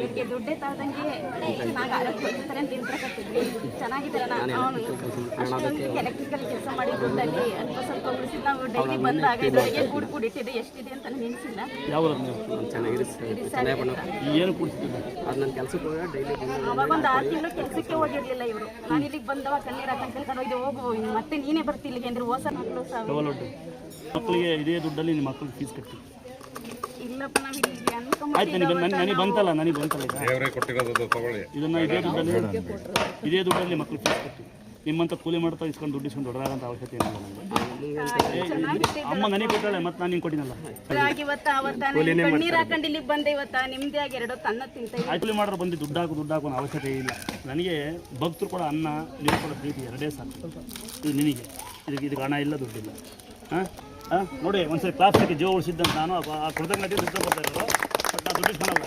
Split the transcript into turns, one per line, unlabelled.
ಇವ್ರಿಗೆ ದುಡ್ಡೇ ತರದಂಗೆ ಆರೋಗ್ಯ ಅಂತ ಚೆನ್ನಾಗಿದ್ದಾರೆ ಅಷ್ಟೊಂದು ಎಲೆಕ್ಟ್ರಿಕಲ್ ಕೆಲಸ ಮಾಡಿ ದುಡ್ಡಲ್ಲಿ ಸ್ವಲ್ಪ ಉಳಿಸಿದ ನಾವು ಡೈಲಿ ಬಂದಾಗ ಇವರಿಗೆ ಕೂಡಿ ಕೂಡಿಟ್ಟಿದೆ ಎಷ್ಟಿದೆ ಅಂತ ನೆನೆಸಿಲ್ಲ
ಅದು ನನ್ನ ಕೆಲಸಕ್ಕೆ ಹೋಗಿ ಡೈಲಿ
ಅವಾಗ ಒಂದು ಆರು ತಿಂಗಳು ಕೆಲಸಕ್ಕೆ ಹೋಗಿರ್ಲಿಲ್ಲ ಇವರು. ನಾನು ಇಲ್ಲಿಗೆ ಬಂದವ ಕಣ್ಣೀರು ಹಾಕೊಂಡು ಕರ್ಕೊಂಡು ಹೋಗಿ. ಮತ್ತೆ ನೀನೇ ಬರ್ತಿ ಇಲ್ಲಿಗೆ. ಅಂದ್ರೆ ಹೊಸ ಮಕ್ಕಳು ಸಾವಿರ
ಮಕ್ಕಳಿಗೆ ಇದೇ ದುಡ್ಡಲ್ಲಿ ನಿಮ್ಮ ಮಕ್ಕಳಿಗೆ ಫೀಸ್ ಕಟ್ಟಿ
ಇಲ್ಲಪ್ಪ ನಾವು ಇಲ್ಲಿಗೆ ಅನ್ಕೊಂಡ್
ಆಯ್ತು ನನಗೆ ನನಗೆ ಬಂತಲ್ಲ ನನಗೆ ಬಂತಲ್ಲ
ದೇವರೇ ಕೊಟ್ಟಿರೋದು ತಗೊಳ್ಳಿ.
ಇದನ್ನ ಇದೇ ದುಡ್ಡಲ್ಲಿ ಇದೇ ದುಡ್ಡಲ್ಲಿ ಮಕ್ಕಳು ಫೀಸ್ ಕಟ್ಟಿ. ನಿಮ್ಮಂತ ಕೂಲಿ ಮಾಡ್ತಾ ಇಸ್ಕೊಂಡು ದುಡ್ಡು ಇಸ್ಕೊಂಡು ದೊಡ್ಡದಾಗಂತ ಅವಶ್ಯಕತೆ ಏನಿಲ್ಲ ಅಮ್ಮ ನನಗೆ ಕೊಟ್ಟಾಳೆ ಮತ್ತೆ ನಾನು ನಿಂಗೆ ಕೊಟ್ಟಿನಲ್ಲ.
ಕೂಲಿ ಇವತ್ತ ಅವತ್ತ ನಾನು ಕಣ್ಣೀರ್ ಹಾಕೊಂಡು ಇಲ್ಲಿಗೆ ಬಂದೆ ಇವತ್ತ. ನಿಮ್ದೇ ಆಗಿ ಎರಡು ತನ್ನ ತಿಂತ ಇದ್ದೀನಿ.
ಆಯ್ತು ಮಾಡೋರು ಬಂದು ದುಡ್ಡು ಹಾಕು ದುಡ್ಡು ಹಾಕೋ ಅವಶ್ಯಕತೆ ಇಲ್ಲ. ನನಗೆ ಭಕ್ತರು ಕೂಡ ಅನ್ನ ನೀವು ಕೂಡ ಪ್ರೀತಿ ಎರಡೇ ಸಾಕು. ಇದು ನಿನಗೆ. ಇದಕ್ಕೆ ಇದಕ್ಕೆ ಹಣ ಇಲ್ಲ ದುಡ್ಡಿಲ್ಲ. ಹಾಂ? ನೋಡಿ ಒಂದ್ಸರಿ ಪ್ಲಾಸ್ಟಿಕ್ ಜೀವ ಉಳಿಸಿದ್ದಂತ ನಾನು ಆ ಕೃತಜ್ಞತೆ ಬರ್ತಾ ಇರೋದು. ಬಟ್ ನಾನು ದುಡ್ಡು ಇಸ್ಕೊಳಲ್ಲ